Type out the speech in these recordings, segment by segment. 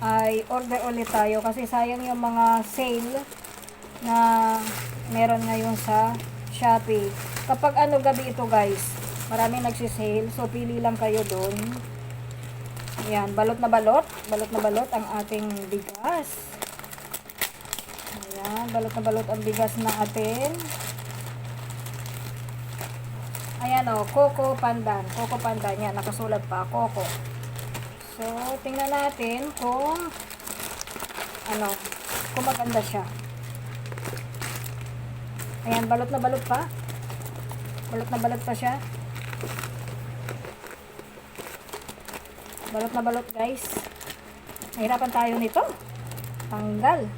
ay order ulit tayo kasi sayang yung mga sale na meron ngayon sa Shopee. Kapag ano gabi ito guys, maraming nagsisale so pili lang kayo doon. Ayan, balot na balot, balot na balot ang ating bigas. Ayan, balot na balot ang bigas na atin. Ayan o, Coco Pandan. Coco Pandan. Yan, nakasulat pa. Coco. So, tingnan natin kung ano, kung maganda siya. Ayan, balot na balot pa. Balot na balot pa siya. Balot na balot, guys. Nahirapan tayo nito. Tanggal.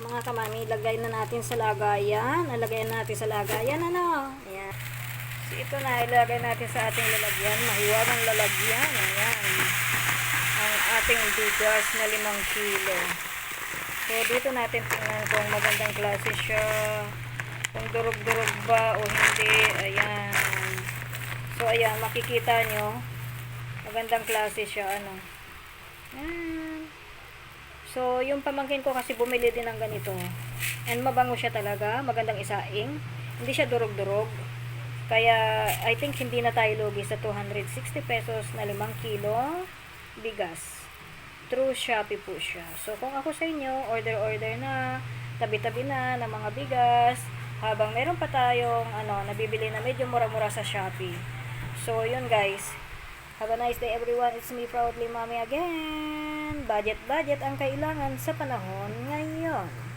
Mga kamami, lagay na natin sa lagayan. Nalagay natin sa lagayan, ano? Ayan. So, ito na, ilagay natin sa ating lalagyan. Mahiwa ng lalagyan. Ayan. Ang ating bigas na limang kilo. So, dito natin tingnan kung magandang klase siya. Kung durog-durog ba o hindi. Ayan. So, ayan, makikita nyo. Magandang klase siya, ano. Ayan. So, yung pamangkin ko kasi bumili din ng ganito. And mabango siya talaga. Magandang isaing. Hindi siya durog-durog. Kaya, I think hindi na tayo lugi sa 260 pesos na 5 kilo bigas. True Shopee po siya. So, kung ako sa inyo, order-order na, tabi-tabi na ng mga bigas, habang meron pa tayong, ano, nabibili na medyo mura-mura sa Shopee. So, yun guys. Have a nice day everyone. It's me proudly mommy again. Budget budget ang kailangan sa panahon ngayon.